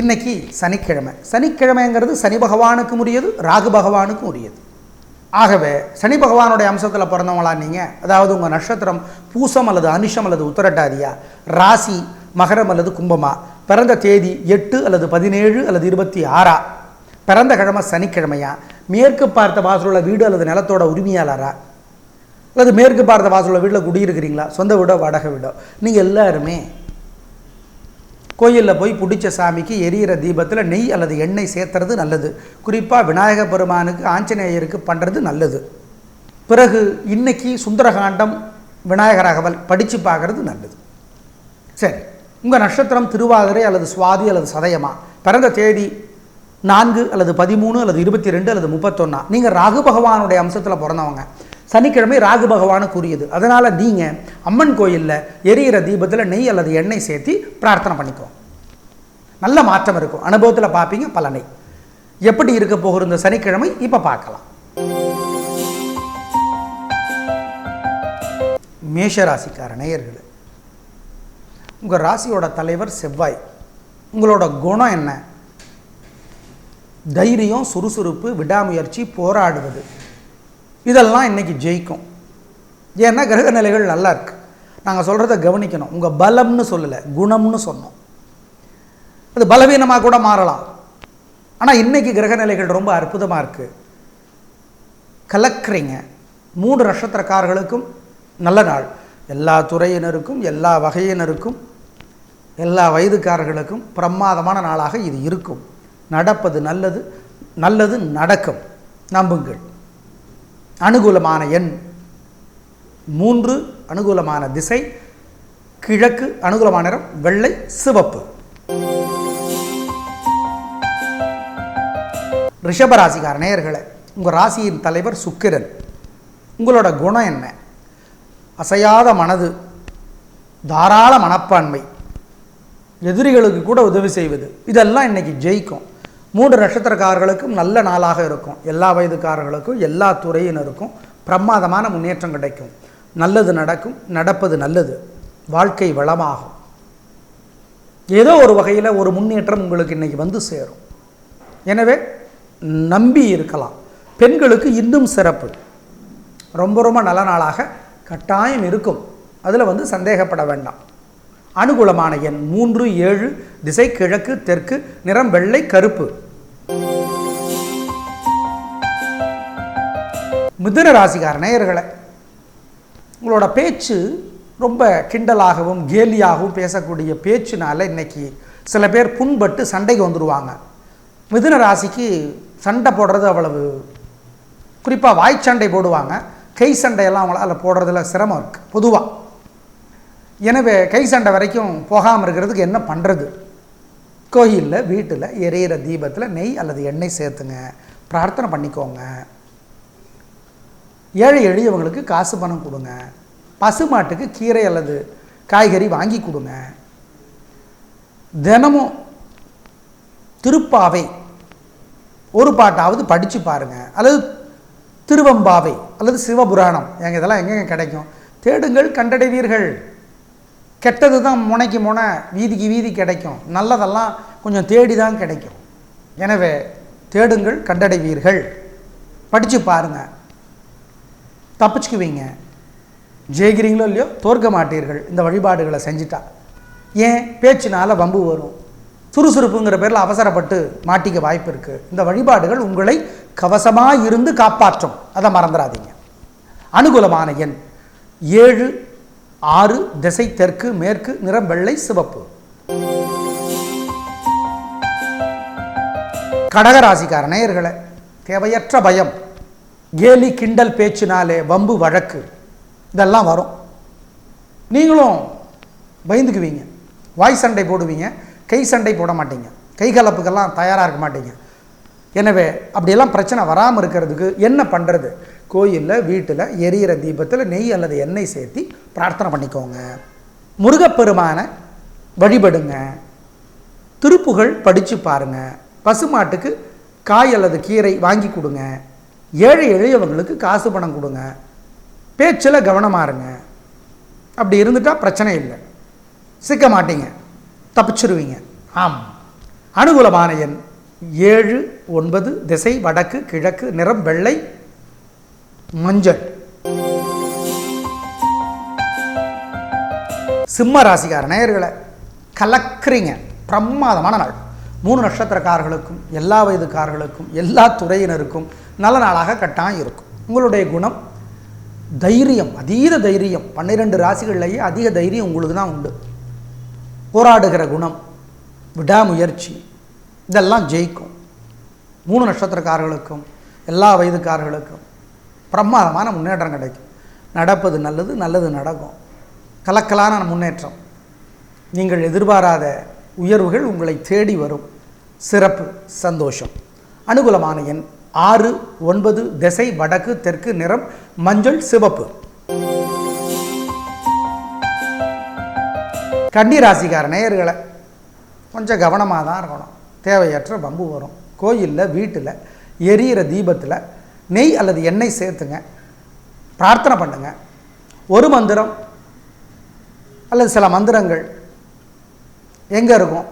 இன்னைக்கு சனிக்கிழமை. சனிக்கிழமைங்கிறது சனி பகவானுக்கும் உரியது ராகு பகவானுக்கும் உரியது. ஆகவே சனி பகவானுடைய அம்சத்தில் பிறந்தவங்களா நீங்கள் அதாவது உங்கள் நட்சத்திரம் பூசம் அல்லது அனுஷம் அல்லது உத்தரட்டாதியா ராசி மகரம் அல்லது கும்பமா பிறந்த தேதி எட்டு அல்லது பதினேழு அல்லது இருபத்தி ஆறா பிறந்த கிழமை சனிக்கிழமையா மேற்கு பார்த்த வாசலுள்ள வீடு அல்லது நிலத்தோட உரிமையாளரா அல்லது மேற்கு பார்த்த வாசலுள்ள வீட்டில் குடியிருக்கிறீங்களா சொந்த வீடோ வாடகை வீடோ நீங்கள் எல்லாருமே கோயிலில் போய் பிடிச்ச சாமிக்கு எரியிற தீபத்தில் நெய் அல்லது எண்ணெய் சேர்த்துறது நல்லது. குறிப்பாக விநாயக பெருமானுக்கு ஆஞ்சநேயருக்கு பண்ணுறது நல்லது. பிறகு இன்னைக்கு சுந்தரகாண்டம் விநாயகர் அகவல் படித்து பார்க்குறது நல்லது. சரி உங்கள் நட்சத்திரம் திருவாதிரை அல்லது சுவாதி அல்லது சதயமா? பிறந்த தேதி நான்கு அல்லது பதிமூணு அல்லது இருபத்தி ரெண்டு அல்லது முப்பத்தொன்னா? நீங்கள் ராகு பகவானுடைய அம்சத்தில் பிறந்தவங்க. சனிக்கிழமை ராகு பகவானுக்கு உரியது அதனால் நீங்கள் அம்மன் கோயிலில் எரியிற தீபத்தில் நெய் அல்லது எண்ணெய் சேர்த்து பிரார்த்தனை பண்ணிக்கோ. நல்ல மாற்றம் இருக்கும். அனுபவத்தில் பார்ப்பீங்க பலனை. எப்படி இருக்க போகிற இந்த சனிக்கிழமை? இப்போ பார்க்கலாம். மேஷ நேயர்கள் உங்கள் ராசியோட தலைவர் செவ்வாய். உங்களோட குணம் என்ன? தைரியம் சுறுசுறுப்பு விடாமுயற்சி போராடுவது. இதெல்லாம் இன்றைக்கி ஜெயிக்கும். ஏன்னா கிரக நிலைகள் நல்லா இருக்குது நாங்கள் சொல்கிறத கவனிக்கணும். உங்கள் பலம்னு சொல்லலை குணம்னு சொன்னோம். அது பலவீனமாக கூட மாறலாம். ஆனால் இன்றைக்கி கிரக நிலைகள் ரொம்ப அற்புதமாக இருக்குது கலக்குறீங்க. மூன்று நட்சத்திரக்காரர்களுக்கும் நல்ல நாள். எல்லா துறையினருக்கும் எல்லா வகையினருக்கும் எல்லா வயதுக்காரர்களுக்கும் பிரமாதமான நாளாக இது இருக்கும். நடப்பது நல்லது நல்லது நடக்கும். நம்புங்கள். அனுகூலமான எண். மூன்று அனுகூலமான திசை. கிழக்கு அனுகூலமான நிறம். வெள்ளை சிவப்பு. ரிஷபராசிகார நேயர்களை உங்கள் ராசியின் தலைவர் சுக்கிரன். உங்களோட குணம் என்ன? அசையாத மனது தாராள மனப்பான்மை எதிரிகளுக்கு கூட உதவி செய்வது இதெல்லாம் இன்னைக்கு ஜெயிக்கும். மூன்று நட்சத்திரக்காரர்களுக்கும் நல்ல நாளாக இருக்கும். எல்லா வயதுக்காரர்களுக்கும் எல்லா துறையினருக்கும் பிரமாதமான முன்னேற்றம் கிடைக்கும். நல்லது நடக்கும் நடப்பது நல்லது. வாழ்க்கை வளமாகும். ஏதோ ஒரு வகையில் ஒரு முன்னேற்றம் உங்களுக்கு இன்றைக்கி வந்து சேரும். எனவே நம்பி இருக்கலாம். பெண்களுக்கு இன்னும் சிறப்பு. ரொம்ப ரொம்ப நல்ல நாளாக கட்டாயம் இருக்கும். அதில் வந்து சந்தேகப்பட வேண்டாம். அனுகூலமான எண் மூன்று ஏழு திசை கிழக்கு தெற்கு நிறம் வெள்ளை கருப்பு. மிதுன ராசிகார நேயர்களை உங்களோட பேச்சு ரொம்ப கிண்டலாகவும் கேலியாகவும் பேசக்கூடிய பேச்சுனால இன்னைக்கு சில பேர் புண்பட்டு சண்டைக்கு வந்துடுவாங்க மிதுன ராசிக்கு சண்டை போடுறது அவ்வளவு குறிப்பாக வாய்ச்சண்டை போடுவாங்க. கை சண்டையெல்லாம் அவங்களால் போடுறதுல சிரமம் இருக்குது பொதுவாக எனவே கை சண்டை வரைக்கும் போகாமல் இருக்கிறதுக்கு என்ன பண்ணுறது கோயிலில் வீட்டில் எரியிற தீபத்தில் நெய் அல்லது எண்ணெய் சேர்த்துங்க. பிரார்த்தனை பண்ணிக்கோங்க. ஏழை எளியவங்களுக்கு காசு பணம் கொடுங்க. பசுமாட்டுக்கு கீரை அல்லது காய்கறி வாங்கி கொடுங்க. தினமும் திருப்பாவை ஒரு பாட்டாவது படித்து பாருங்கள் அல்லது திருவம்பாவை அல்லது சிவபுராணம். எங்கள் இதெல்லாம் எங்கெங்கே கிடைக்கும்? தேடுங்கள் கண்டடைவீர்கள். கெட்டது தான் முனைக்கு முனை வீதிக்கு வீதி கிடைக்கும். நல்லதெல்லாம் கொஞ்சம் தேடி தான் கிடைக்கும். எனவே தேடுங்கள் கண்டடைவீர்கள். படித்து பாருங்கள் தப்பிச்சுக்குவீங்க. ஜெயிக்கிறீங்களோ இல்லையோ தோற்க மாட்டீர்கள். இந்த வழிபாடுகளை செஞ்சுட்டா. ஏன்? பேச்சினால் வம்பு வரும். சுறுசுறுப்புங்கிற பேரில் அவசரப்பட்டு மாட்டிக்க வாய்ப்பு இருக்குது இந்த வழிபாடுகள் உங்களை கவசமாக இருந்து காப்பாற்றும். அதை மறந்துடாதீங்க. அனுகூலமான எண். ஏழு ஆறு திசை தெற்கு மேற்கு நிறம் வெள்ளை சிவப்பு. கடகராசிக்கார நேயர்களை தேவையற்ற பயம். கேலி கிண்டல் பேச்சினாலே வம்பு வழக்கு. இதெல்லாம் வரும். நீங்களும் பயந்துக்குவீங்க. வாய் சண்டை போடுவீங்க. கை சண்டை போட மாட்டீங்க. கை கலப்புக்கெல்லாம் தயாராக இருக்க மாட்டீங்க. எனவே அப்படியெல்லாம் பிரச்சனை வராமல் இருக்கிறதுக்கு என்ன பண்ணுறது கோயிலில் வீட்டில் எரியிற தீபத்தில் நெய் அல்லது எண்ணெய் சேர்த்தி பிரார்த்தனை பண்ணிக்கோங்க. முருகப்பெருமானை வழிபடுங்க. திருப்புகழ் படித்து பாருங்கள் பசுமாட்டுக்கு காய் அல்லது கீரை வாங்கி கொடுங்க. ஏழை எளியவங்களுக்கு காசு பணம் கொடுங்க. பேச்சில் கவனமாக இருங்க. அப்படி இருந்துட்டால் பிரச்சனை இல்லை. சிக்க மாட்டீங்க. தப்பிச்சிருவீங்க. ஆம். அனுகூலமான எண் ஏழு ஒன்பது திசை வடக்கு கிழக்கு நிறம் வெள்ளை மஞ்சள். சிம்ம ராசிக்கார நேயர்களை கலக்குறீங்க. பிரமாதமான நாள். மூணு நட்சத்திரக்காரர்களுக்கும் எல்லா வயதுக்காரர்களுக்கும் எல்லா துறையினருக்கும் நல்ல நாளாக கட்டாயம் இருக்கும். உங்களுடைய குணம் தைரியம் அதீத தைரியம். பன்னிரெண்டு ராசிகள்லேயே அதிக தைரியம் உங்களுக்கு தான் உண்டு. போராடுகிற குணம் விடாமுயற்சி இதெல்லாம் ஜெயிக்கும். மூணு நட்சத்திரக்காரர்களுக்கும் எல்லா வயதுக்காரர்களுக்கும் பிரமாதமான முன்னேற்றம் கிடைக்கும். நடப்பது நல்லது நல்லது நடக்கும். கலக்கலான முன்னேற்றம். நீங்கள் எதிர்பாராத உயர்வுகள் உங்களை தேடி வரும். சிறப்பு சந்தோஷம். அனுகூலமான எண் ஆறு ஒன்பது திசை வடக்கு தெற்கு நிறம் மஞ்சள் சிவப்பு. கன்னிராசிக்கார நேயர்களை கொஞ்சம் கவனமாக தான் இருக்கணும். தேவையற்ற பம்பு வரும். கோயிலில் வீட்டில் எரியிற தீபத்தில் நெய் அல்லது எண்ணெய் சேர்த்துங்க. பிரார்த்தனை பண்ணுங்க. ஒரு மந்திரம் அல்லது சில மந்திரங்கள் எங்கே இருக்கும்?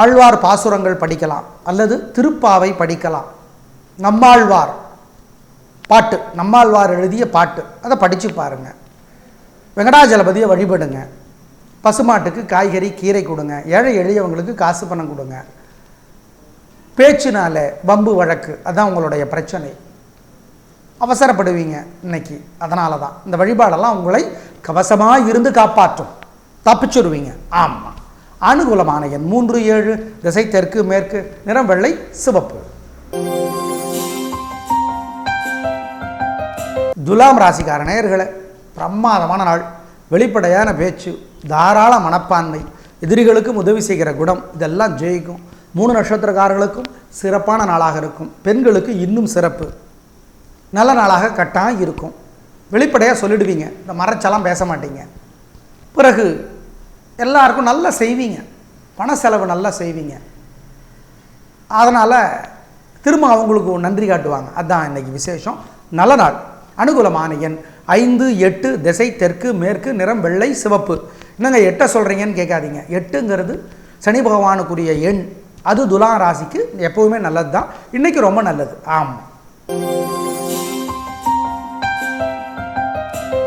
ஆழ்வார் பாசுரங்கள் படிக்கலாம் அல்லது திருப்பாவை படிக்கலாம். நம்மாழ்வார் பாட்டு நம்மாழ்வார் எழுதிய பாட்டு அதை படித்து பாருங்கள் வெங்கடாஜலபதியை வழிபடுங்க. பசுமாட்டுக்கு காய்கறி கீரை கொடுங்க. ஏழை எளியவங்களுக்கு காசு பணம் கொடுங்க. பேச்சுனால பம்பு வழக்கு அதான் உங்களுடைய பிரச்சனை. அவசரப்படுவீங்க இன்னைக்கு. அதனால தான் இந்த வழிபாடெல்லாம் உங்களை கவசமாக இருந்து காப்பாற்றும். தப்பிச்சுடுவீங்க ஆமாம் அனுகூலமான எண் மூன்று ஏழு. திசை தெற்கு மேற்கு நிறம் வெள்ளை சிவப்பு. துலாம் ராசிக்கார நேயர்களே பிரமாதமான நாள். வெளிப்படையான பேச்சு தாராள மனப்பான்மை எதிரிகளுக்கும் உதவி செய்கிற குணம் இதெல்லாம் ஜெயிக்கும். மூணு நட்சத்திரக்காரர்களுக்கும் சிறப்பான நாளாக இருக்கும். பெண்களுக்கு இன்னும் சிறப்பு. நல்ல நாளாக கட்டாக இருக்கும். வெளிப்படையாக சொல்லிடுவீங்க. இந்த மறைச்செல்லாம் பேச மாட்டீங்க. பிறகு எல்லாருக்கும் நல்லா செய்வீங்க. பண செலவு நல்லா செய்வீங்க. அதனால் திரும்ப அவங்களுக்கு நன்றி காட்டுவாங்க. அதுதான் இன்றைக்கி விசேஷம். நல்ல நாள். அனுகூலமான எண் ஐந்து எட்டு திசை தெற்கு மேற்கு நிறம் வெள்ளை சிவப்பு. என்னங்க எட்டை சொல்கிறீங்கன்னு கேட்காதீங்க. எட்டுங்கிறது சனி பகவானுக்குரிய எண். அது துலா ராசிக்கு எப்போவுமே நல்லது தான் இன்றைக்கி ரொம்ப நல்லது. ஆமாம்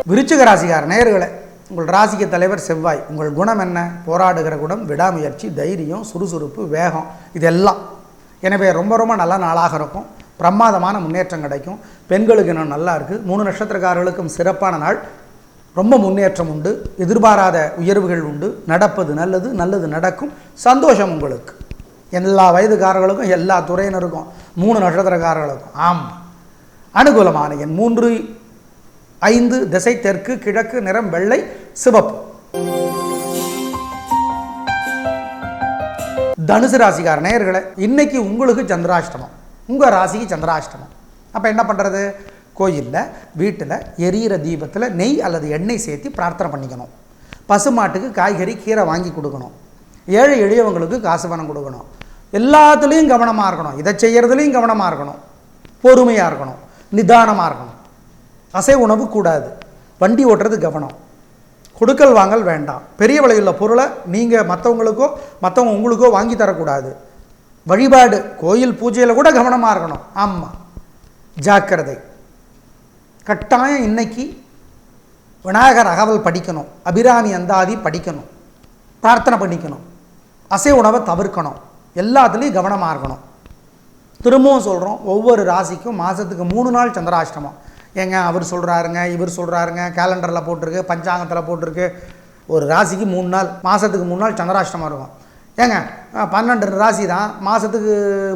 விருச்சிக ராசிகார நேர்களை உங்கள் ராசிக்கு தலைவர் செவ்வாய். உங்கள் குணம் என்ன? போராடுகிற குணம் விடாமுயற்சி தைரியம் சுறுசுறுப்பு வேகம் இதெல்லாம். எனவே ரொம்ப ரொம்ப நல்ல நாளாக இருக்கும். பிரமாதமான முன்னேற்றம் கிடைக்கும். பெண்களுக்கு இன்னும் நல்லா இருக்குது மூணு நட்சத்திரக்காரர்களுக்கும் சிறப்பான நாள். ரொம்ப முன்னேற்றம் உண்டு. எதிர்பாராத உயர்வுகள் உண்டு. நடப்பது நல்லது நல்லது நடக்கும். சந்தோஷம் உங்களுக்கு. எல்லா வயதுக்காரர்களுக்கும் எல்லா துறையினருக்கும் மூணு நட்சத்திரக்காரர்களுக்கும். ஆமாம் அனுகூலமான என் மூன்று ஐந்து திசை தெற்கு கிழக்கு நிறம் வெள்ளை சிவப்பு. தனுசு ராசிக்கார நேயர்களை இன்னைக்கு உங்களுக்கு சந்திராஷ்டமம். உங்கள் ராசிக்கு சந்திராஷ்டமம். அப்போ என்ன பண்ணுறது கோயிலில் வீட்டில் எரியிற தீபத்தில் நெய் அல்லது எண்ணெய் சேர்த்து பிரார்த்தனை பண்ணிக்கணும். பசுமாட்டுக்கு காய்கறி கீரை வாங்கி கொடுக்கணும். ஏழை எளியவங்களுக்கு காசு பணம் கொடுக்கணும். எல்லாத்துலேயும் கவனமாக இருக்கணும். இதை செய்கிறதுலையும் கவனமாக இருக்கணும். பொறுமையாக இருக்கணும். நிதானமாக இருக்கணும். அசை உணவு கூடாது. வண்டி ஓட்டுறது கவனம். கொடுக்கல் வாங்கல் வேண்டாம். பெரிய விலையுள்ள பொருளை நீங்கள் மற்றவங்களுக்கோ மற்றவங்க உங்களுக்கோ வாங்கி தரக்கூடாது. வழிபாடு கோயில் பூஜையில் கூட கவனமாக இருக்கணும். ஆமாம் ஜாக்கிரதை. கட்டாயம் இன்னைக்கு விநாயகர் அகவல் படிக்கணும். அபிராமி அந்தாதி படிக்கணும். பிரார்த்தனை பண்ணிக்கணும். அசை உணவை தவிர்க்கணும். எல்லாத்துலேயும் கவனமாக இருக்கணும். திரும்பவும் சொல்கிறோம் ஒவ்வொரு ராசிக்கும் மாதத்துக்கு மூணு நாள் சந்திராஷ்டமம். ஏங்க அவர் சொல்கிறாருங்க இவர் சொல்கிறாருங்க கேலண்டரில் போட்டிருக்கு பஞ்சாங்கத்தில் போட்டிருக்கு. ஒரு ராசிக்கு மூணு நாள் மாதத்துக்கு மூணு நாள் சந்திராஷ்டமாக இருக்கும். ஏங்க பன்னெண்டு ராசி தான். மாதத்துக்கு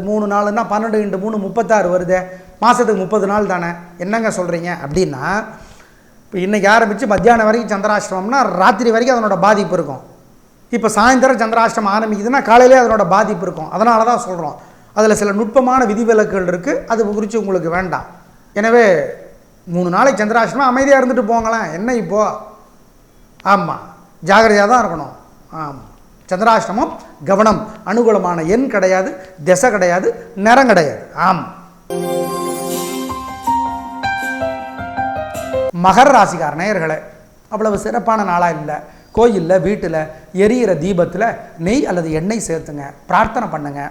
மூணு நாளுன்னா பன்னெண்டு இன்ட்டு மூணு முப்பத்தாறு வருது. மாதத்துக்கு முப்பது நாள் தானே. என்னங்க சொல்கிறீங்க அப்படின்னா இப்போ இன்றைக்கி ஆரம்பித்து மத்தியானம் வரைக்கும் சந்திராஷ்டமம்னா ராத்திரி வரைக்கும் அதனோட பாதிப்பு இருக்கும். இப்போ சாயந்தரம் சந்திராஷ்டமம் ஆரம்பிக்குதுன்னா காலையிலே அதனோட பாதிப்பு இருக்கும். அதனால தான் சொல்கிறோம் அதில் சில நுட்பமான விதிவிலக்குகள் இருக்குது அது குறித்து உங்களுக்கு வேண்டாம். எனவே மூணு நாளைக்கு சந்திராஷ்டமம் அமைதியாக இருந்துட்டு போங்களேன். என்ன இப்போ? ஆமாம் ஜாகிரதையாக தான் இருக்கணும். ஆமாம் சந்திராஷ்டமம் கவனம் அனுகூலமான எண் கிடையாது திசை கிடையாது நிறம் கிடையாது. ஆமாம் மகர ராசிக்கார நேயர்களே அவ்வளவு சிறப்பான நாளாக இல்லை. கோயிலில் வீட்டில் எரியிற தீபத்தில் நெய் அல்லது எண்ணெய் சேர்த்துங்க பிரார்த்தனை பண்ணுங்க.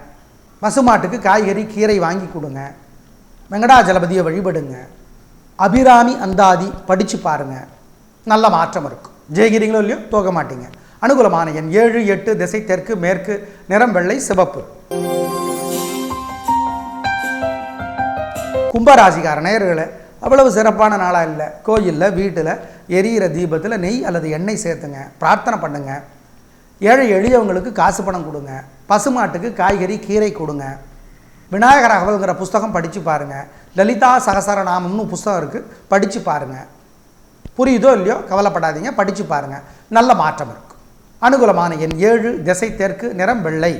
பசுமாட்டுக்கு காய்கறி கீரை வாங்கி கொடுங்க. வெங்கடாஜலபதியை வழிபடுங்க. அபிராமி அந்தாதி படித்து பாருங்க. நல்ல மாற்றம் இருக்கும் ஜெயகிரிங்களோ இல்லையோ தோக மாட்டீங்க. அனுகூலமான எண் ஏழு எட்டு திசை தெற்கு மேற்கு நிறம் வெள்ளை சிவப்பு. கும்பராசிக்கார நேயர்களே அவ்வளவு சிறப்பான நாளாக இல்லை. கோயிலில் வீட்டில் எரியிற தீபத்தில் நெய் அல்லது எண்ணெய் சேர்த்துங்க. பிரார்த்தனை பண்ணுங்க. ஏழை எளியவங்களுக்கு காசு பணம் கொடுங்க. பசுமாட்டுக்கு காய்கறி கீரை கொடுங்க. விநாயகர் அகவல்ங்கிற புஸ்தகம் படித்து பாருங்கள் லலிதா சகசரநாமம்னு புஸ்தகம் இருக்குது படித்து பாருங்கள் புரியுதோ இல்லையோ? கவலைப்படாதீங்க. படித்து பாருங்கள் நல்ல மாற்றம் இருக்கும் அனுகூலமான எண் ஏழு திசை தெற்கு நிறம் வெள்ளை.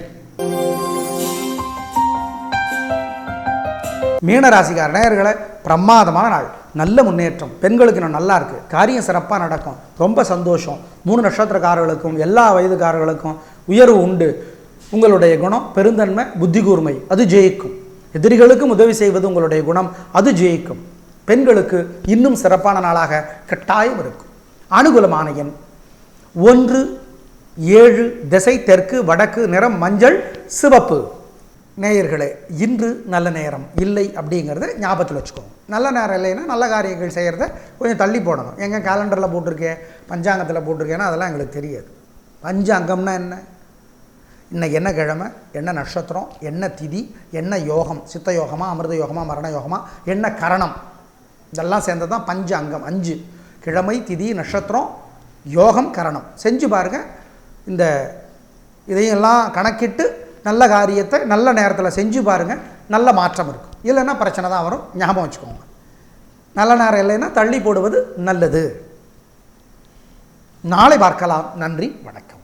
மீனராசிக்கார நேயர்களை பிரமாதமான நாள். நல்ல முன்னேற்றம். பெண்களுக்கு இன்னும் நல்லா இருக்குது காரியம் சிறப்பாக நடக்கும். ரொம்ப சந்தோஷம். மூணு நட்சத்திரக்காரர்களுக்கும் எல்லா வயதுக்காரர்களுக்கும் உயர்வு உண்டு. உங்களுடைய குணம் பெருந்தன்மை புத்தி கூர்மை அது ஜெயிக்கும். எதிரிகளுக்கும் உதவி செய்வது உங்களுடைய குணம். அது ஜெயிக்கும். பெண்களுக்கு இன்னும் சிறப்பான நாளாக கட்டாயம் இருக்கும். அனுகூலமான எண் ஒன்று ஏழு திசை தெற்கு வடக்கு நிறம் மஞ்சள் சிவப்பு. நேயர்களே இன்று நல்ல நேரம் இல்லை அப்படிங்கிறத ஞாபகத்தில் வச்சுக்கோங்க. நல்ல நேரம் இல்லைன்னா நல்ல காரியங்கள் செய்கிறத கொஞ்சம் தள்ளி போடணும். எங்கள் கேலண்டரில் போட்டிருக்கேன் பஞ்சாங்கத்தில் போட்டிருக்கேன்னா அதெல்லாம் எங்களுக்கு தெரியாது. பஞ்சாங்கம்னா என்ன? இன்றைக்கி என்ன கிழமை? என்ன நட்சத்திரம்? என்ன திதி? என்ன யோகம்? சித்த யோகமா அமிர்த யோகமாக மரண யோகமாக என்ன கரணம்? இதெல்லாம் சேர்ந்தது தான் பஞ்ச அங்கம் அஞ்சு. கிழமை திதி நட்சத்திரம் யோகம் கரணம். செஞ்சு பாருங்கள் இந்த இதையெல்லாம் கணக்கிட்டு நல்ல காரியத்தை நல்ல நேரத்தில் செஞ்சு பாருங்கள் நல்ல மாற்றம் இருக்கும். இல்லைன்னா பிரச்சனை தான் வரும். ஞாபகம் வச்சுக்கோங்க. நல்ல நேரம் இல்லைன்னா தள்ளி போடுவது நல்லது. நாளை பார்க்கலாம். நன்றி. வணக்கம்.